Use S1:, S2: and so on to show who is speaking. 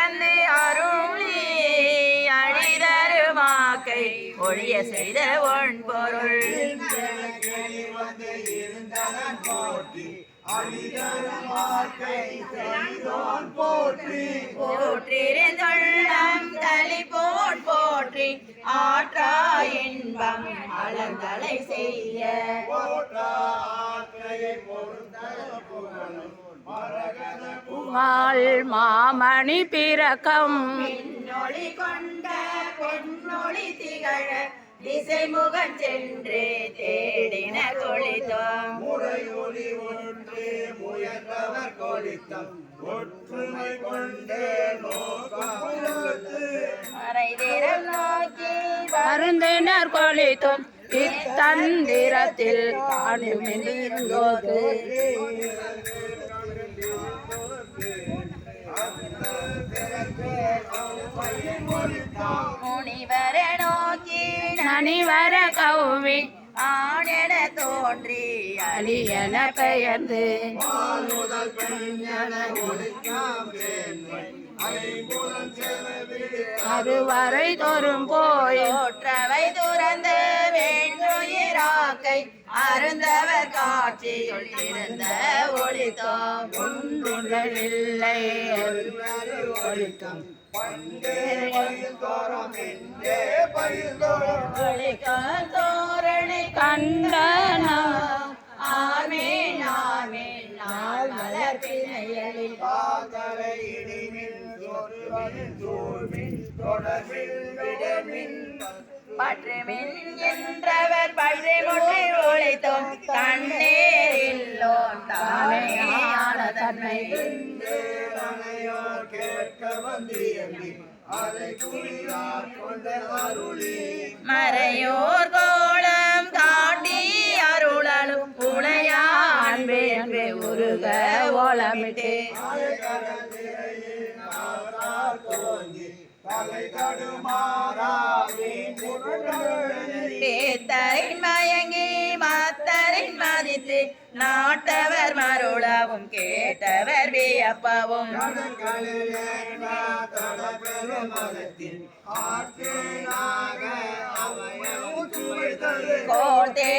S1: வந்து அருளி அழிதருமாக்கை ஒழிய செய்த ஒன் பொருள். போற்றிருந்தொள்ளம் தளி போன் போற்றி ஆற்றா இன்பம் அலந்தலை செய்ய.
S2: போற்றா ஆற்றை பொருந்தல் புகழும் மர மால் மாமணி பிறக்கம்.
S1: பின்னொளி கொண்ட பொன்னொளி திகழ திசை முகம் சென்று தேடின தொழித்தோம்
S3: முறையொலி ஒன்று முயன்றவர் கொளித்தம் ஒற்றுமை கொண்டே நோக்கம்
S1: நோக்கி
S2: மருந்தினர் கொளித்தும் இத்தந்திரத்தில் காணுமென்றோது
S1: முனிவர நோக்கி
S2: நனிவர கௌவி
S1: ஆணென தோன்றி
S2: அலியன பெயர்ந்து
S3: முதல் பெண்ணென
S2: அறுவரை தோறும் போய்
S1: தோற்றவை துறந்து வேண்டுயிராக்கை அருந்தவர் காட்சியுள் இருந்த ஒளித்தோம்.
S2: இல்லை.
S3: ஒழிக்கம் பண்டே பயில் தோறும் என்றே பயில் தோறும்
S1: ஒளிக்கால் தோரணை
S2: கண்டனம்
S1: ஆமீன் ஆமீன். நாள் மலர் பிணையலில்.
S3: இடிமின் தொடர்பில் விடமின்.
S1: பற்றுமின் என்றவர் பற்றி முற்றி ஒளித்தோம் கண்ணீரில்லோன் தானே ஆன தன்மை
S3: அணையோ கேட்க வந்தியம்பி அதை குறியார் கொண்ட அருளி.
S1: மறையோர் கோலம் காட்டி அருளலும் புனையா
S2: அன்பே அன்பே உருக ஓலமிட்டு.
S3: தலை
S1: மயங்கி நாட்டவர் மருளவும் கேட்டவர் வியப்பவும்.
S3: ஆற்றேனாக
S1: கோத்தே